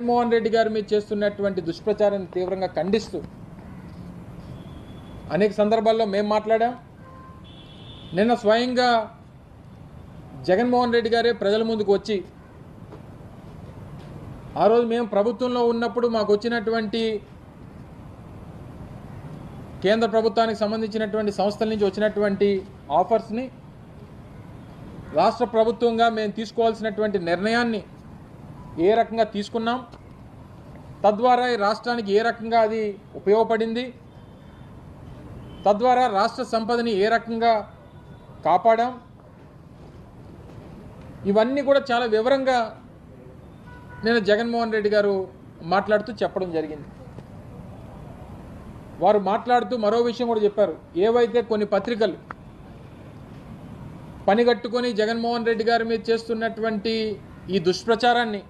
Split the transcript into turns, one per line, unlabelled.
జగన్మోహన్ రెడ్డి గారి మీద చేస్తున్నటువంటి దుష్ప్రచారాన్ని తీవ్రంగా ఖండిస్తూ అనేక సందర్భాల్లో మేము మాట్లాడాం. నిన్న స్వయంగా జగన్మోహన్ రెడ్డి గారే ప్రజల ముందుకు వచ్చి ఆ రోజు మేము ప్రభుత్వంలో ఉన్నప్పుడు మాకు వచ్చినటువంటి కేంద్ర ప్రభుత్వానికి సంబంధించినటువంటి సంస్థల నుంచి వచ్చినటువంటి ఆఫర్స్ని రాష్ట్ర ప్రభుత్వంగా మేము తీసుకోవాల్సినటువంటి నిర్ణయాన్ని ఏ రకంగా తీసుకున్నాం? తద్వారా ఈ రాష్ట్రానికి ఏ రకంగా అది ఉపయోగపడింది? తద్వారా రాష్ట్ర సంపదని ఏ రకంగా కాపాడాం? ఇవన్నీ కూడా చాలా వివరంగా నేను జగన్మోహన్ రెడ్డి గారు మాట్లాడుతూ చెప్పడం జరిగింది. వారు మాట్లాడుతూ మరో విషయం కూడా చెప్పారు. ఏవైతే కొన్ని పత్రికలు పనిగట్టుకొని జగన్మోహన్ రెడ్డి గారి మీద చేస్తున్నటువంటి ఈ దుష్ప్రచారాన్ని